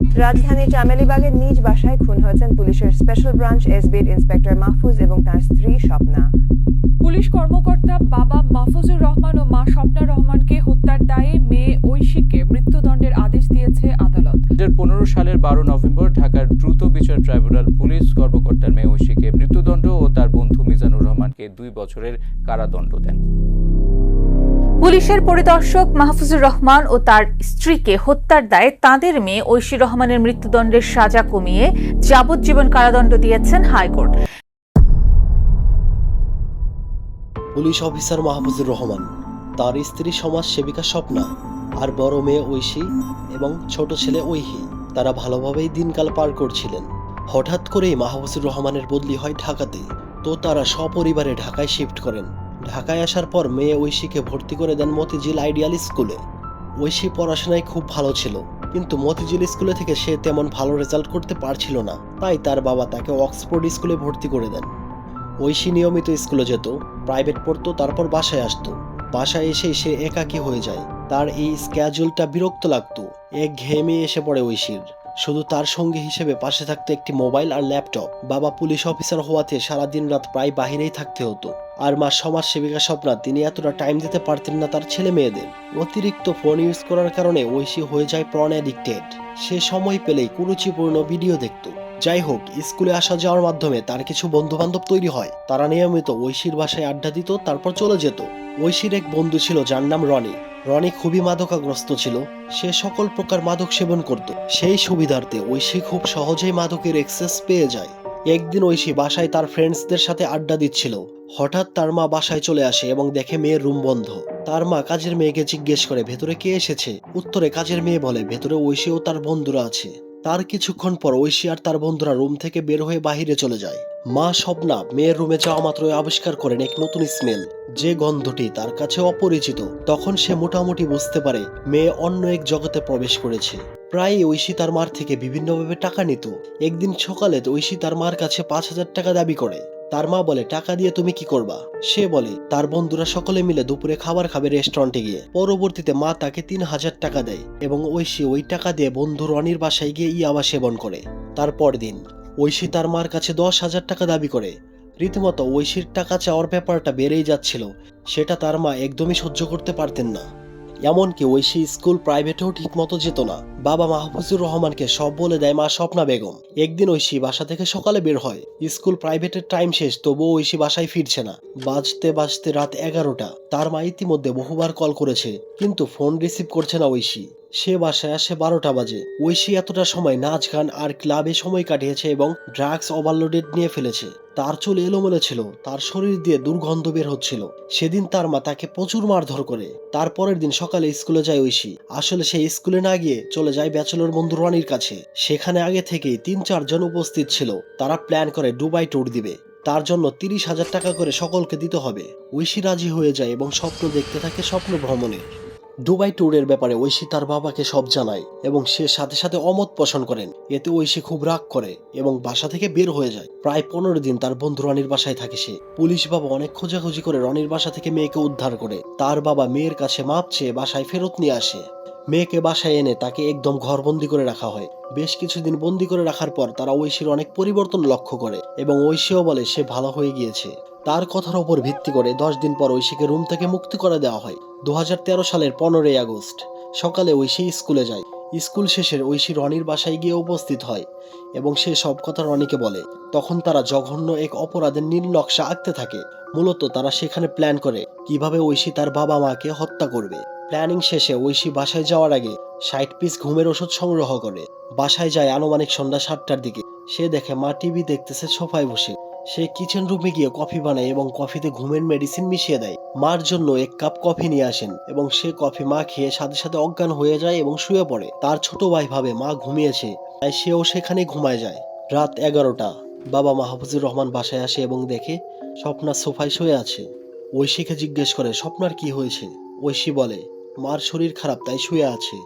রাজধানীর চামেলিবাগের নিজ বাসায় খুন হয়েছেন পুলিশের স্পেশাল ব্রাঞ্চ এসবির ইন্সপেক্টর মাহফুজ এবং তার স্ত্রী স্বপ্না। পুলিশ কর্মকর্তা বাবা মাহফুজুর রহমান ও মা স্বপ্না রহমানকে হত্যার দায়ে মেয়ে ঐশীকে মৃত্যুদণ্ডের আদেশ দিয়েছে আদালত। দু পনেরো সালের বারো নভেম্বর ঢাকার দ্রুত বিচার ট্রাইব্যুনাল পুলিশ কর্মকর্তার মেয়ে ঐশীকে মৃত্যুদণ্ড ও তার বন্ধু মিজানুর রহমানকে দুই বছরের কারাদণ্ড দেন। পুলিশের পরিদর্শক মাহফুজুর রহমান ও তার স্ত্রীকে হত্যার দায়ে তাঁদের মেয়ে ঐশী রহমানের মৃত্যুদণ্ডের সাজা কমিয়ে যাবজ্জীবন কারাদণ্ড দিয়েছেন high court. Police officer Mahfuzur Rahman, তার স্ত্রী সমাজ সেবিকা স্বপ্না আর বড় মেয়ে ঐশী এবং ছোট ছেলে ঐহি, তারা ভালোভাবেই দিনকাল পার করছিলেন। হঠাৎ করেই মাহফুজুর রহমানের বদলি হয় ঢাকাতে, তো তারা সপরিবারে ঢাকায় শিফট করেন। ঢাকায় আসার পর মেয়ে ঐশীকে ভর্তি করে দেন মতিঝিল আইডিয়াল স্কুলে। ঐশী পড়াশোনায় খুব ভালো ছিল, কিন্তু মতিঝিল স্কুলে থেকে সে তেমন ভালো রেজাল্ট করতে পারছিল না, তাই তার বাবা তাকে অক্সফোর্ড স্কুলে ভর্তি করে দেন। ঐশী নিয়মিত স্কুলে যেত, প্রাইভেট পড়তো, তারপর বাসায় আসতো। বাসায় এসেই সে একাকী হয়ে যায়, তার এই স্ক্যাজুলটা বিরক্ত লাগতো, এক ঘেমে এসে পড়ে ঐশীর। শুধু তার সঙ্গী হিসেবে পাশে থাকতো একটি মোবাইল আর ল্যাপটপ বাবা পুলিশ অফিসার হওয়াতে সারা দিন রাত প্রায় বাহিরেই থাকতে হতো। আর মা সমাজ সেবিকা স্বপ্না, তিনি এতটা টাইম দিতে পারতেন না তার ছেলে মেয়েদের। অতিরিক্ত ফোন ইউজ করার কারণে ঐশী হয়ে যায় প্রণ অ্যাডিক্টেড। সে সময় পেলেই কুরুচিপূর্ণ ভিডিও দেখতো। যাই হোক, স্কুলে আসা যাওয়ার মাধ্যমে তার কিছু বন্ধু বান্ধব তৈরি হয়। তারা নিয়মিত ঐশীর বাসায় আড্ডা দিত, তারপর চলে যেত। ঐশীর এক বন্ধু ছিল যার নাম রনি। রনি খুবই মাদকাগ্রস্ত ছিল। সে সকল প্রকার মাদক সেবন করত। সেই সুবিধার্থে ঐশী খুব সহজেই মাদকের এক্সেস পেয়ে যায়। একদিন ঐশী বাসায় তার ফ্রেন্ডসদের সাথে আড্ডা দিচ্ছিল। হঠাৎ তার মা বাসায় চলে আসে এবং দেখে মেয়ের রুম বন্ধ। তার মা কাজের মেয়েকে জিজ্ঞেস করে, ভেতরে কে এসেছে? উত্তরে, কাজের মেয়ে বলে। ভেতরে ঐশী ও তার বন্ধুরা আছে। তার কিছুক্ষণ পর ঐশী আর তার বন্ধুরা রুম থেকে বের হয়ে বাহিরে চলে যায়। মা স্বপ্না মেয়ের রুমে যাওয়া মাত্রই আবিষ্কার করেন এক নতুন স্মেল। যে গন্ধটি তার কাছে অপরিচিত, তখন সে মোটামুটি বুঝতে পারে মেয়ে অন্য এক জগতে প্রবেশ করেছে। প্রায় ঐশী তার মার থেকে বিভিন্নভাবে টাকা নিত। একদিন সকালে ঐশী তার মার কাছে পাঁচ হাজার টাকা দাবি করে। তার মা বলে, টাকা দিয়ে তুমি কি করবা? সে বলে, তার বন্ধুরা সকলে মিলে দুপুরে খাবার খাবে রেস্টুরেন্টে গিয়ে। পরবর্তীতে মা তাকে তিন হাজার টাকা দেয় এবং ঐশী ওই টাকা দিয়ে বন্ধু রনির বাসায় গিয়ে ইয়াবা সেবন করে। তারপর দিন, ঐশী তার মার কাছে দশ হাজার টাকা দাবি করে। রীতিমতো ঐশীর টাকা চাওয়ার ব্যাপারটা বেড়েই যাচ্ছিল, সেটা তার মা একদমই সহ্য করতে পারতেন না। এমনকি ঐশী স্কুল প্রাইভেটেও ঠিকমতো যেত না। বাবা মাহফুজুর রহমানকে সব বলে দেয় মা স্বপ্না বেগম। একদিন ঐশী বাসা থেকে সকালে বের হয়। স্কুল প্রাইভেটের টাইম শেষ, তবুও ঐশী বাসায় ফিরছে না। বাজতে বাজতে রাত এগারোটা। তার মা ইতিমধ্যে বহুবার কল করেছে, কিন্তু ফোন রিসিভ করছে না ঐশী সে বাসায় আসে বারোটা বাজে। ঐশী এতটা সময় নাচ, গান আর ক্লাবে সময় কাটিয়েছে এবং ড্রাগস ওভারলোডেড নিয়ে ফেলেছে। তার চুল এলোমেলো ছিল, তার শরীর দিয়ে দুর্গন্ধ বের হচ্ছিল। সেদিন তার মা তাকে প্রচুর মারধর করে। তারপরের দিন সকালে স্কুলে যায় ঐশী। আসলে সে স্কুলে না গিয়ে চলে যায় ব্যাচেলর বন্ধু রনির কাছে। সেখানে আগে থেকেই তিন চারজন উপস্থিত ছিল। তারা প্ল্যান করে দুবাই ট্যুর দিবে। তার জন্য তিরিশ হাজার টাকা করে সকলকে দিতে হবে। ঐশী রাজি হয়ে যায় এবং স্বপ্ন দেখতে থাকে স্বপ্ন ভ্রমণে। দুবাই ট্যুরের ব্যাপারে ঐশী তার বাবাকে সব জানায় এবং সে সাথে সাথে অমত পোষণ করেন। এতে ঐশী খুব রাগ করে এবং বাসা থেকে বের হয়ে যায়। প্রায় পনেরো দিন তার বন্ধু রনির বাসায় থাকে সে। পুলিশ বাবা অনেক খোঁজাখুঁজি করে রনির বাসা থেকে মেয়েকে উদ্ধার করে। তার বাবা মেয়ের কাছে মাপ চেয়ে বাসায় ফেরত নিয়ে আসে। মেয়েকে বাসায় এনে তাকে একদম ঘরবন্দি করে রাখা হয়। বেশ কিছুদিন বন্দি করে রাখার পর তারা ঐশীর অনেক পরিবর্তন লক্ষ্য করে এবং ঐশীও বলে সে ভালো হয়ে গিয়েছে। তার কথার উপর ভিত্তি করে দশ দিন পর ঐশীকে রুম থেকে মুক্তি করে দেওয়া হয়। দু হাজার তেরো সালের পনেরোই আগস্ট। সকালে ঐশী স্কুলে যায়। স্কুল শেষের ঐশী রনির বাসায় গিয়ে উপস্থিত হয় এবং সে সব কথা রনিকে বলে। তখন তারা জঘন্য এক অপরাধের নীল নকশা আঁকতে থাকে। মূলত তারা সেখানে প্ল্যান করে কীভাবে ঐশী তার বাবা মাকে হত্যা করবে। প্ল্যানিং শেষে ঐশী বাসায় যাওয়ার আগে ষাট পিস ঘুমের ওষুধ সংগ্রহ করে। বাসায় যায় আনুমানিক সন্ধ্যা সাতটার দিকে। সে দেখে মা টিভি দেখতেছে সোফায় বসে। সে কিচেন রুমে গিয়ে কফি বানায় এবং কফিতে ঘুমের মেডিসিন মিশিয়ে দেয়। মার জন্য এক কাপ কফি নিয়ে আসেন এবং সে কফি মা খেয়ে সাথে সাথে অজ্ঞান হয়ে যায় এবং শুয়ে পড়ে। তার ছোট ভাই ভাবে মা ঘুমিয়েছে, তাই সেও সেখানে ঘুমায় যায়। রাত এগারোটা। বাবা মাহফুজুর রহমান বাসায় আসে এবং দেখে স্বপ্না সোফায় শুয়ে আছে। ঐশীকে জিজ্ঞেস করে, স্বপ্নার কি হয়েছে? ঐশী বলে, মার শরীর খারাপ, তাই শুয়ে আছে।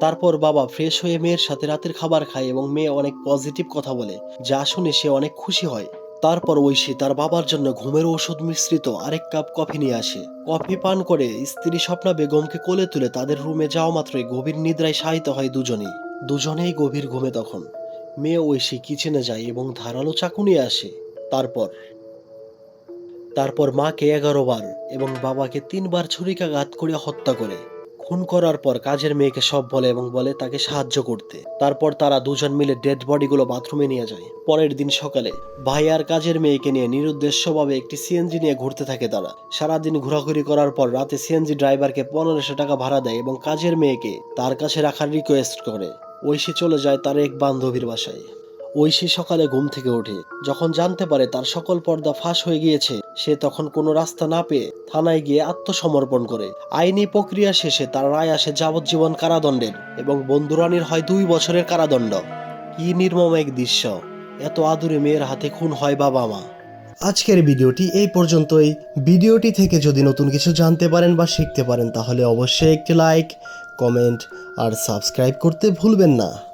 তারপর বাবা ফ্রেশ হয়ে মেয়ের সাথে রাতের খাবার খায় এবং মেয়ে অনেক পজিটিভ কথা বলে, যা শুনে সে অনেক খুশি হয়। তারপর ঐশী তার বাবার জন্য ঘুমের ওষুধ মিশ্রিত আরেক কাপ কফি নিয়ে আসে। কফি পান করে স্ত্রী স্বপ্না বেগমকে কোলে তুলে তাদের রুমে যাওয়া মাত্রই গভীর নিদ্রায় শায়িত হয় দুজনেই। দুজনেই গভীর ঘুমে তখন। মেয়ে ঐশী কিচেনে যায় এবং ধারালো চাকু নিয়ে আসে। তারপর তারপর মাকে এগারো বার এবং বাবাকে তিনবার ছুরিকাঘাত করে হত্যা করে। খুন করার পর কাজের মেয়েকে সব বলে এবং বলে তাকে সাহায্য করতে। তারপর তারা দুজন মিলে ডেড বডিগুলো বাথরুমে নিয়ে যায়। পরের দিন সকালে ভাই আর কাজের মেয়েকে নিয়ে নিরুদ্দেশ্যভাবে একটি সিএনজি নিয়ে ঘুরতে থাকে তারা। সারাদিন ঘোরাঘুরি করার পর রাতে সিএনজি ড্রাইভারকে পনেরোশো টাকা ভাড়া দেয় এবং কাজের মেয়েকে তার কাছে রাখার রিকোয়েস্ট করে। ঐশী চলে যায় তার এক বান্ধবীর বাসায়। ঐশী সকালে ঘুম থেকে ওঠে। যখন জানতে পারে তার সকল পর্দা ফাঁস হয়ে গিয়েছে, সে তখন কোনো রাস্তা না পেয়ে থানায় গিয়ে আত্মসমর্পণ করে। আইনি প্রক্রিয়া শেষে তার রায় আসে যাবজ্জীবন কারাদণ্ডের এবং বন্ধুরানীর হয় দুই বছরের কারাদণ্ড। কি নির্মম এক দৃশ্য। এত আদুরে মেয়ের হাতে খুন হয় বাবা মা। আজকের ভিডিওটি এই পর্যন্তই। ভিডিওটি থেকে যদি নতুন কিছু জানতে পারেন বা শিখতে পারেন, তাহলে অবশ্যই একটি লাইক, কমেন্ট আর সাবস্ক্রাইব করতে ভুলবেন না।